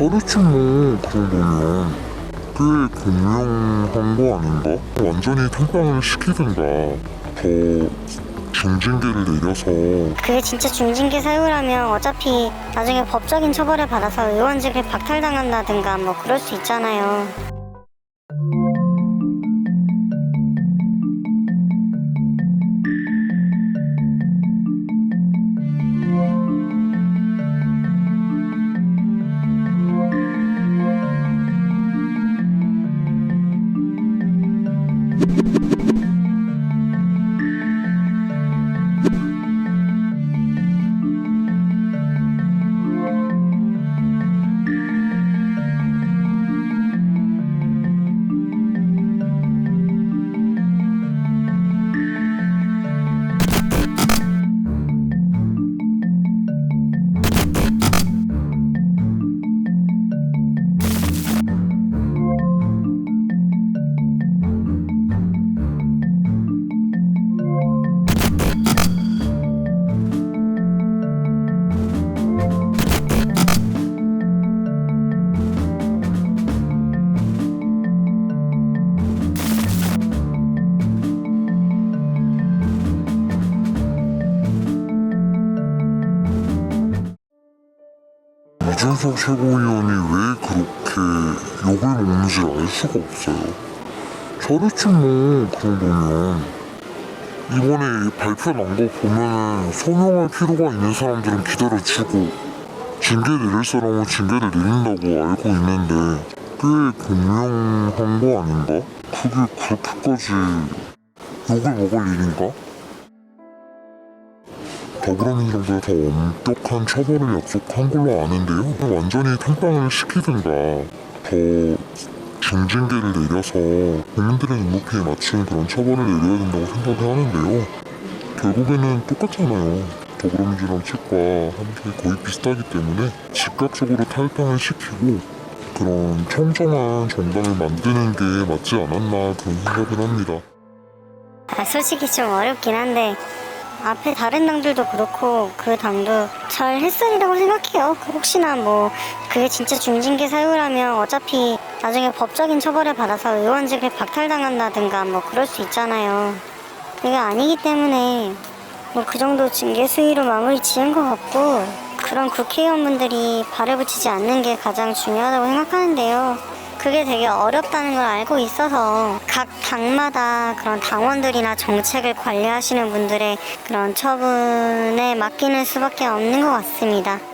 저렇지 뭐 그런 거면 꽤 분명한 거 아닌가? 완전히 탕방을 시키든가 더 중징계를 내려서 그게 진짜 중징계 사유라면 어차피 나중에 법적인 처벌을 받아서 의원직을 박탈당한다든가 뭐 그럴 수 있잖아요. 이준석 최고위원이 왜 그렇게 욕을 먹는지 알 수가 없어요. 저렇지 뭐 그런 거면 이번에 발표 난 거 보면은 소명할 필요가 있는 사람들은 기다려주고 징계 내릴 사람은 징계를 내린다고 알고 있는데 꽤 분명한 거 아닌가? 그게 그렇게까지 욕을 먹을 일인가? 더불어민주당보다 더 엄격한 처벌을 약속한 걸로 아는데요. 완전히 탕방을 시키든가 더 중징계를 내려서 국민들의 눈높이에 맞추는 그런 처벌을 내려야 된다고 생각을 하는데요. 결국에는 똑같잖아요. 더불어민주당 측과 함께 거의 비슷하기 때문에 즉각적으로 탈당을 시키고 그런 청정한 정당을 만드는 게 맞지 않았나 그런 생각을 합니다. 아, 솔직히 좀 어렵긴 한데 앞에 다른 당들도 그렇고 그 당도 잘 했으리라고 생각해요. 그 혹시나 뭐 그게 진짜 중징계 사유라면 어차피 나중에 법적인 처벌을 받아서 의원직을 박탈당한다든가 뭐 그럴 수 있잖아요. 그게 아니기 때문에 뭐 그 정도 징계 수위로 마무리 지은 것 같고 그런 국회의원분들이 발을 붙이지 않는 게 가장 중요하다고 생각하는데요. 그게 되게 어렵다는 걸 알고 있어서 각 당마다 그런 당원들이나 정책을 관리하시는 분들의 그런 처분에 맡기는 수밖에 없는 것 같습니다.